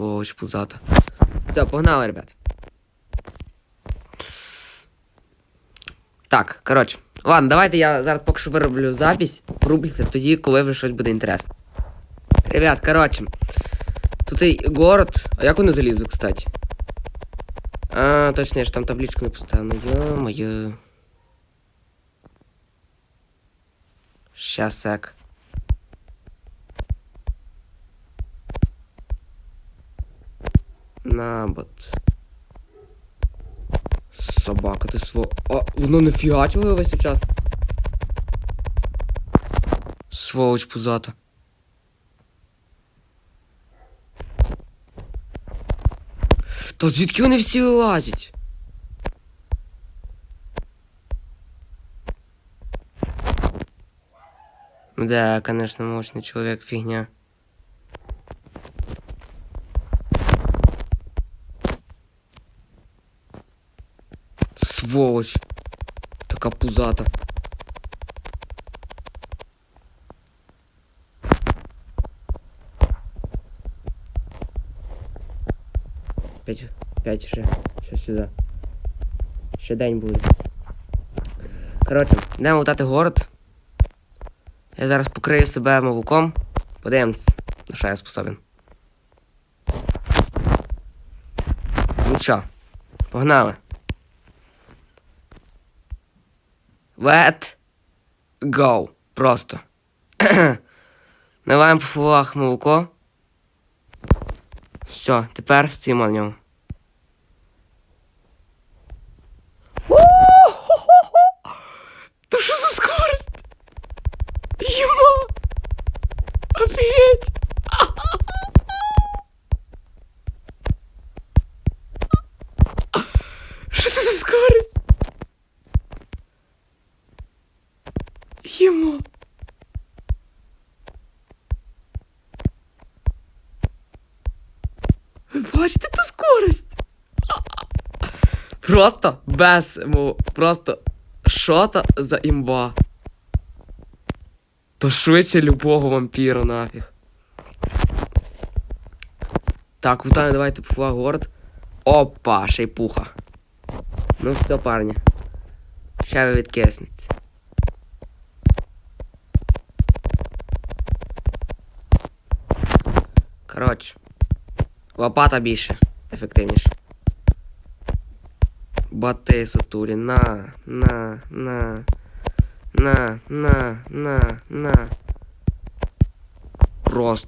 Сволоч пузата. Все, погнали, ребят. Так, коротше. Ладно, давайте я зараз поки що вироблю запись. Порублюся тоді, коли вже щось буде інтересне. Ребят, коротше. Тут і город. А як вони залізли, кстати? А, точно, я ж там табличку не поставив. Ну, ё-моё. Щас, сек. На, бот. Собака, ти сво. А, воно не фігачило весь час. Сволоч пузата. Та звідки вони всі вилазять? Да, конечно, мощный человек, фигня. Сволочь. Така пузата. П'ять, п'ять ще. Ще сюди. Ще день буде. Коротше, йдемо лутати город. Я зараз покрию себе молоком. Подивимось, на що я способен. Чо, погнали. Let go. Просто. Наливаємо по фулах молоко. Все, тепер стоїмо на ньому. Та що за скорость? Ема! Офігеть! Що це за скорость? Ема! Ви бачите ту скорость? Просто без му, просто що то за імба? То швидше любого вампіра нафіг. Так, вітаю, давайте пуфа город. Опа, шейпуха. Ну все, парні. Ще ви відкиснете. Коротше. Лопата більше. Ефективніше. Бати сутулі. На, на, на. На, на, на, на. Просто